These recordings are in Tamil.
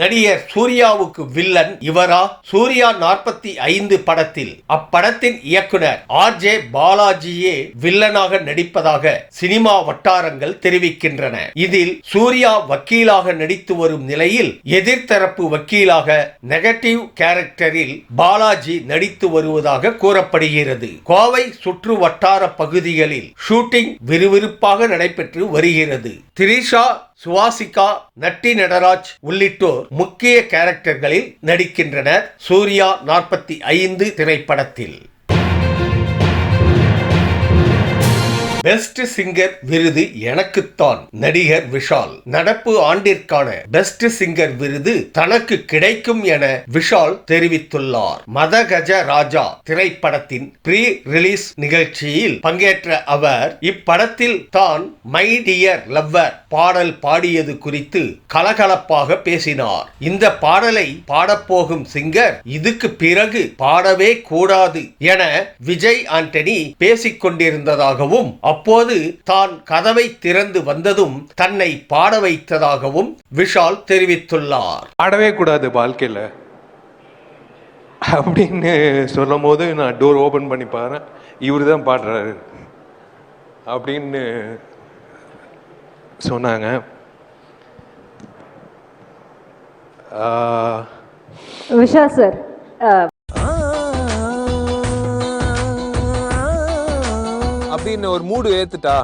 நடிகர் சூர்யாவுக்கு வில்லன் இவரா? சூர்யா நாற்பத்தி ஐந்து படத்தில். அப்படத்தின் இயக்குனர் ஆர் ஜே பாலாஜியே வில்லனாக நடிப்பதாக சினிமா வட்டாரங்கள் தெரிவிக்கின்றன. இதில் சூர்யா வக்கீலாக நடித்து வரும் நிலையில் எதிர்த்தரப்பு வக்கீலாக நெகட்டிவ் கேரக்டரில் பாலாஜி நடித்து வருவதாக கூறப்படுகிறது. கோவை சுற்று வட்டார பகுதிகளில் ஷூட்டிங் விறுவிறுப்பாக நடைபெற்று வருகிறது. திரிஷா சுவாசிகா நட்டி நடராஜ் உள்ளிட்டோர் முக்கிய கேரக்டர்களில் நடிக்கின்றனர். சூர்யா நாற்பத்தி ஐந்து திரைப்படத்தில். பெஸ்ட் சிங்கர் விருது எனக்குத்தான் நடிகர் விஷால். நடப்பு ஆண்டிற்கான பெஸ்ட் சிங்கர் விருது தனக்கு கிடைக்கும் என விஷால் தெரிவித்துள்ளார். மதகஜ ராஜா திரைப்படத்தின் ப்ரீ ரிலீஸ் நிகழ்ச்சியில் பங்கேற்ற அவர் இப்படத்தில் தான் மை டியர் லவ்வர் பாடல் பாடியது குறித்து கலகலப்பாக பேசினார். இந்த பாடலை பாடப்போகும் சிங்கர் இதுக்கு பிறகு பாடவே கூடாது என விஜய் ஆண்டனி பேசிக் கொண்டிருந்ததாகவும் அப்போது தான் கதவை திறந்து வந்ததும் தன்னை பாட வைத்ததாகவும் விஷால் தெரிவித்துள்ளார். பாடவே கூடாது வாழ்க்கையில். அப்படின்னு சொல்லும் போது நான் டோர் ஓப்பன் பண்ணி பாறேன் இவர் தான் பாடுறாரு. அப்படின்னு சொன்னாங்க. விஷால் சார் அப்படின்னு ஒரு மூடு ஏத்துட்டா?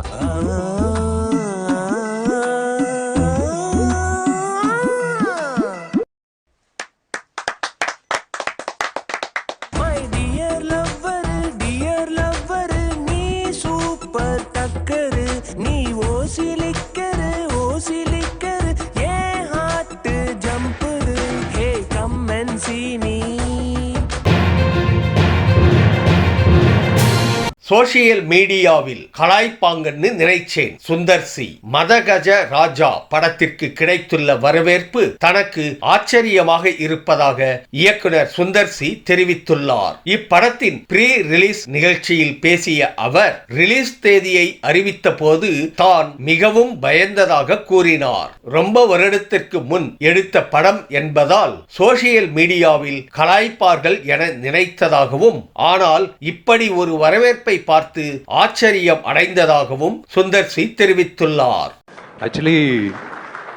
சோசியல் மீடியாவில் கலாய்ப்பாங்கன்னு நினைச்சேன் சுந்தர் சி மதகஜ ராஜா படத்திற்கு கிடைத்துள்ள வரவேற்பு தனக்கு ஆச்சரியமாக இருப்பதாக இயக்குனர் சுந்தர் சி தெரிவித்துள்ளார். இப்படத்தின் ப்ரீ ரிலீஸ் நிகழ்ச்சியில் பேசிய அவர் ரிலீஸ் தேதியை அறிவித்த போது தான் மிகவும் பயந்ததாக கூறினார். ரொம்ப வருடத்திற்கு முன் எடுத்த படம் என்பதால் சோசியல் மீடியாவில் கலாய்ப்பார்கள் என நினைத்ததாகவும் ஆனால் இப்படி ஒரு வரவேற்பை பார்த்து ஆச்சரியம் அடைந்ததாகவும் சுந்தர் சி தெரிவித்துள்ளார். ஆக்சுவலி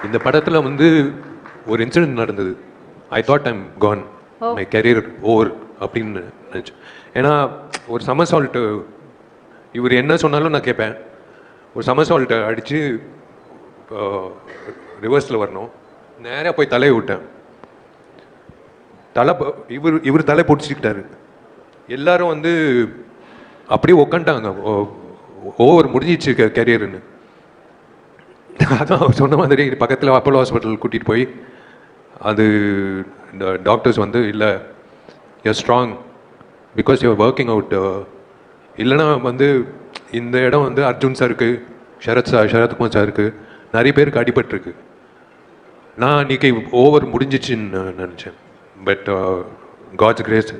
இந்த படத்தில் வந்து ஒரு இன்சிடென்ட் நடந்தது. I thought I'm gone my career over அப்படின்னு நினச்சேன் ஏன்னா ஒரு சமசால்ட்டு இவர் என்ன சொன்னாலும் நான் கேட்பேன். ஒரு சமசால்ட்டை அடித்து ரிவர்ஸில் வரணும். நேராக போய் தலையை விட்டேன் தலை இவர் இவர் தலை பிடிச்சிக்கிட்டாரு. எல்லாரும் வந்து அப்படியே உக்காண்டாங்க ஓவர் முடிஞ்சிச்சு கரியர்னு அதான் அவர் சொன்ன மாதிரி பக்கத்தில் அப்போலோ ஹாஸ்பிட்டல் கூட்டிகிட்டு போய் அது இந்த டாக்டர்ஸ் வந்து இல்லை you strong because you are working out இல்லைன்னா வந்து இந்த இடம் வந்து அர்ஜுன் சாருக்கு ஷரத் சார் சரத்குமார் சாருக்கு நிறைய பேருக்கு அடிபட்டிருக்கு. நான் அன்றைக்கி ஓவர் முடிஞ்சிச்சுன்னு நினச்சேன். But God's grace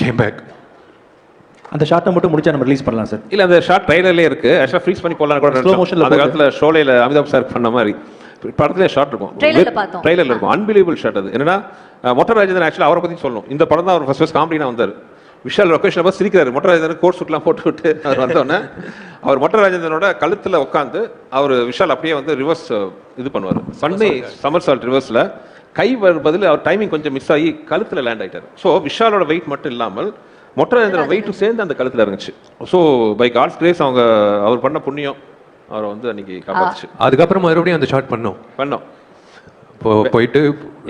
came back அந்த ஷார்ட்டை மட்டும் முடிச்சா நம்ம ரிலீஸ் பண்ணலாம் சார் இல்ல அந்த ஷார்ட் ட்ரைலர்லேயே இருக்கு. ஆக்சுவலாக ஃப்ரீஸ் பண்ணி போடலாம் கூட நினைச்சோம். motionல அந்த. காலத்துல ஷோலையில் அமிதாப் சார் பண்ண மாதிரி. படத்துல ஷார்ட் இருக்கும். ட்ரைலர்ல இருக்கும். அன்பிலீவபிள் ஷார்ட் அது. என்னன்னா மொட்டை ராஜேந்திரன் ஆக்சுவலாக அவரை பத்தி சொல்லணும். இந்த படம் தான் அவர் ஃபர்ஸ்ட் ஃபர்ஸ்ட் காமெடினா வந்தார். விஷால் லொக்கேஷன் பார்த்து சிரிக்கிறாரு. மொட்டை ராஜேந்திரன் கோட் சூட்லாம் போட்டு விட்டு அவர் வந்தோடனே அவர் மொட்டை ராஜேந்திரனோட கழுத்துல உட்காந்து அவர் விஷால் அப்படியே வந்து ரிவர்ஸ் இது பண்ணுவார். பண்ணி சமர் சால்ட் ரிவர்ஸ்ல கை வரும் பதில் அவர் டைமிங் கொஞ்சம் மிஸ் ஆகி கழுத்துல லேண்ட் ஆயிட்டாரு. ஸோ விஷாலோட வெயிட் மட்டும் இல்லாமல் மொட்டை ராஜேந்திரன் வெயிட்டும் சேர்ந்து அந்த கழுத்துல இருந்துச்சு ஸோ பை காட்ஸ் கிரேஸ் அவங்க அவர் பண்ண புண்ணியம் அவரை வந்து அன்னைக்கு காப்பாத்துச்சு. அதுக்கப்புறம் மறுபடியும் அந்த ஷார்ட் பண்ணோம். பண்ணோம். இப்போ போயிட்டு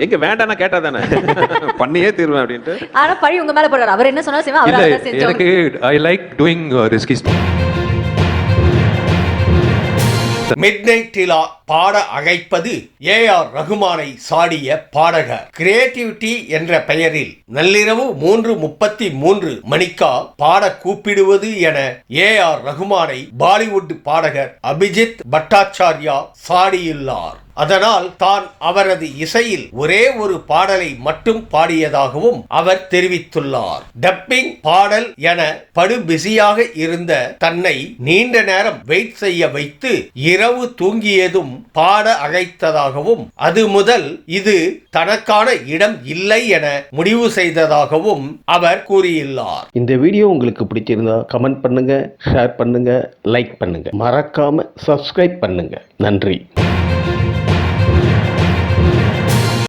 எங்க வேண்டாம்னா கேட்டா தானே? பண்ணியே தீருவேன் அப்படின்ட்டு. ஆனா பழி உங்க மேல போடுறாரு. அவர் என்ன செஞ்சோம். எனக்கு I like doing risky mid நைட்டிலா பாட அழைப்பது ஏ ஆர் ரகுமானை சாடிய பாடகர். கிரியேட்டிவிட்டி என்ற பெயரில் நள்ளிரவு மூன்று முப்பத்தி மூன்று மணிக்கா பாட கூப்பிடுவது என ஏ ஆர் ரகுமானை பாலிவுட் பாடகர் அபிஜித் பட்டாச்சாரியா சாடியுள்ளார். அதனால் தான் அவரது இசையில் ஒரே ஒரு பாடலை மட்டும் பாடியதாகவும் அவர் தெரிவித்துள்ளார். டப்பிங் பாடல் என படு பிஸியாக இருந்த தன்னை நீண்ட நேரம் வெயிட் செய்ய வைத்து இரவு தூங்கியதும் பாட அழைத்ததாகவும் அது முதல் இது தனக்கான இடம் இல்லை என முடிவு செய்ததாகவும் அவர் கூறியுள்ளார். இந்த வீடியோ உங்களுக்கு பிடிச்சிருந்தா கமெண்ட் பண்ணுங்க ஷேர் பண்ணுங்க லைக் பண்ணுங்க. மறக்காம சப்ஸ்கிரைப் பண்ணுங்க. நன்றி.